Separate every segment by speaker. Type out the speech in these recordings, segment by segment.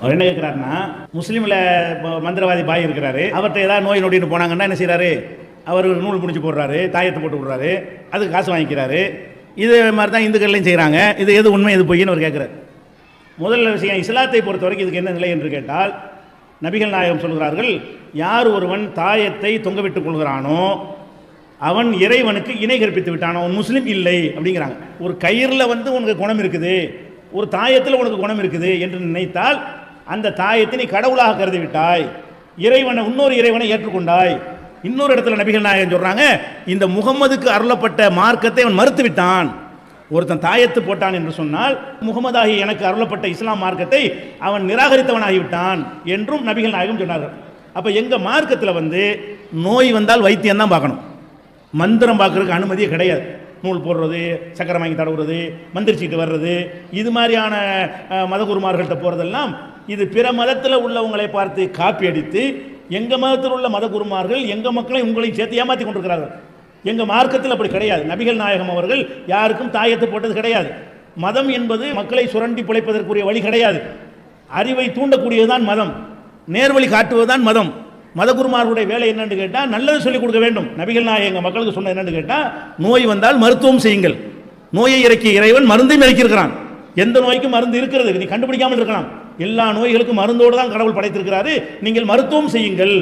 Speaker 1: அவர் என்ன கேட்குறாருன்னா முஸ்லீமில் மந்திரவாதி பாய் இருக்கிறாரு. அவர்கிட்ட ஏதாவது நோய் நொடின்னு போனாங்கன்னா என்ன செய்கிறாரு அவர் நூல் முடிச்சு போடுறாரு தாயத்தை போட்டு விடுறாரு அதுக்கு காசு வாங்கிக்கிறாரு. இதே மாதிரி தான் இந்துக்கள்லையும் செய்கிறாங்க இது எது உண்மை எது பொய்ன்னு அவர் கேட்குறாரு முதல்ல விஷயம் இஸ்லாத்தை பொறுத்த வரைக்கும் இதுக்கு என்ன நிலை என்று கேட்டால் நபிகள் நாயகம் சொல்கிறார்கள் யார் ஒருவன் தாயத்தை தொங்கவிட்டுக் கொள்கிறானோ அவன் இறைவனுக்கு இணை கற்பித்து விட்டானோ முஸ்லீம் இல்லை. அப்படிங்கிறாங்க. ஒரு கயிறில் வந்து உனக்கு குணம் இருக்குது. ஒரு தாயத்தில் உனக்கு குணம் இருக்குது என்று நினைத்தால் அந்த தாயத்தை நீ கடவுளாக கருதி விட்டாய் இறைவனை இன்னொரு இறைவனை ஏற்றுக்கொண்டாய். இன்னொரு இடத்துல நபிகள் நாயகன் சொல்றாங்க இந்த முகம்மதுக்கு அருளப்பட்ட மார்க்கத்தை அவன் மறுத்து விட்டான் ஒருத்தன் தாயத்து போட்டான் என்று சொன்னால் முகமதாகி எனக்கு அருளப்பட்ட இஸ்லாம் மார்க்கத்தை அவன் நிராகரித்தவனாகிவிட்டான் என்றும் நபிகள் நாயகம் சொன்னார்கள். அப்போ எங்கள் மார்க்கத்தில் வந்து நோய் வந்தால் வைத்தியம் தான் பார்க்கணும். மந்திரம் பார்க்கறதுக்கு அனுமதியே கிடையாது. நூல் போடுறது சக்கரை வாங்கி தடவுறது மந்திரிச்சிட்டு வர்றது இது மாதிரியான மதகுருமார்கள்ட்ட போகிறதெல்லாம் இது பிற மதத்தில் உள்ளவங்களை பார்த்து காப்பி அடித்து எங்கள் மதத்தில் உள்ள மதகுருமார்கள் எங்கள் மக்களையும் உங்களையும் சேர்த்து ஏமாற்றி கொண்டிருக்கிறார்கள். எங்கள் மார்க்கத்தில் அப்படி கிடையாது. நபிகள் நாயகம் அவர்கள் யாருக்கும் தாயத்தை போட்டது கிடையாது. மதம் என்பது மக்களை சுரண்டி பிழைப்பதற்குரிய வழி கிடையாது. அறிவை தூண்டக்கூடியதுதான் மதம். நேர்வழி காட்டுவதுதான் மதம். மதகுருமார்களுடைய வேலை என்னன்னு கேட்டால் நல்லது சொல்லிக் கொடுக்க வேண்டும். நபிகள் நான் எங்கள் மக்களுக்கு சொன்ன என்னன்னு கேட்டால் நோய் வந்தால் மருத்துவம் செய்யுங்கள். நோயை இறக்கிய இறைவன் மருந்தையும் இறக்கியிருக்கிறான். எந்த நோய்க்கும் மருந்து இருக்கிறது நீ கண்டுபிடிக்காமல் இருக்கலாம். எல்லா நோய்களுக்கும் மருந்தோடு தான் கடவுள் படைத்திருக்கிறாரு. நீங்கள் மருத்துவம் செய்யுங்கள்.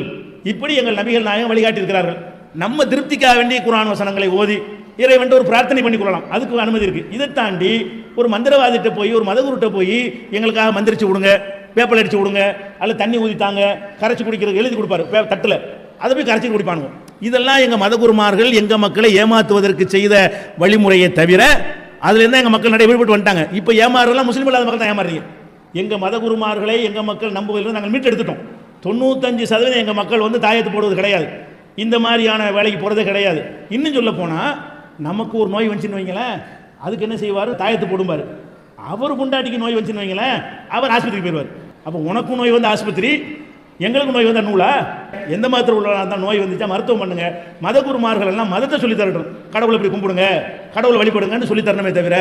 Speaker 1: இப்படி எங்கள் நபிகள் நாயகம் வழிகாட்டியிருக்கிறார்கள். நம்ம திருப்திக்காக வேண்டிய குரான் வசனங்களை ஓதி இறைவன் ஒரு பிரார்த்தனை பண்ணி கொள்ளலாம். அதுக்கு அனுமதி இருக்கு. இதை தாண்டி ஒரு மந்திரவாதிட்ட போய் ஒரு மதகுருட்ட போய் எங்களுக்காக மந்திரிச்சு விடுங்க. வேப்பல் அடித்து விடுங்க அல்லது தண்ணி ஊதித்தாங்க கரைச்சி குடிக்கிறதுக்கு எழுதி கொடுப்பாரு தட்டில். அதை போய் கரைச்சி குடிப்பானுங்க. இதெல்லாம் எங்கள் மதகுருமார்கள் எங்கள் மக்களை ஏமாற்றுவதற்கு செய்த வழிமுறையை தவிர அதுலேருந்து எங்கள் மக்கள் நிறைய விடுபட்டு வந்துட்டாங்க. இப்போ ஏமாறுறதுலாம் முஸ்லீம் இல்லாத மக்கள் தான் ஏமாறுறீங்க. எங்கள் மதகுருமார்களை எங்கள் மக்கள் நம்புவதில் நாங்கள் மீட்டெடுத்துட்டோம் தொண்ணூத்தஞ்சு சதவீதம் எங்கள் மக்கள் வந்து தாயத்து போடுவது கிடையாது. இந்த மாதிரியான வேலைக்கு போகிறதே கிடையாது. இன்னும் சொல்ல போனால் நமக்கு ஒரு நோய் வந்துச்சுன்னு வைங்களேன் அதுக்கு என்ன செய்வார்? தாயத்து போடும்பார். அவர் குண்டாட்டிக்கு நோய் வந்துச்சுன்னு வைங்களேன் அவர் ஆஸ்பத்திரிக்கு போயிடுவார் அப்போ உனக்கும் நோய் வந்து ஆஸ்பத்திரி எங்களுக்கும் நோய் வந்த நூலா? எந்த மதத்தில் உள்ள தான் நோய் வந்துச்சா மருத்துவம் பண்ணுங்க. மதகுருமார்கள் எல்லாம் மதத்தை சொல்லி தரட்டும். கடவுளை இப்படி கும்பிடுங்க. கடவுளை வழிபடுங்கன்னு சொல்லி தரணுமே தவிர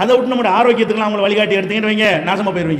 Speaker 1: அதை விட்டு நம்மளோட ஆரோக்கியத்துக்குலாம் அவங்களை வழிகாட்டி எடுத்தீங்கன்னு வைங்க. நாசமாக போயிடுவீங்க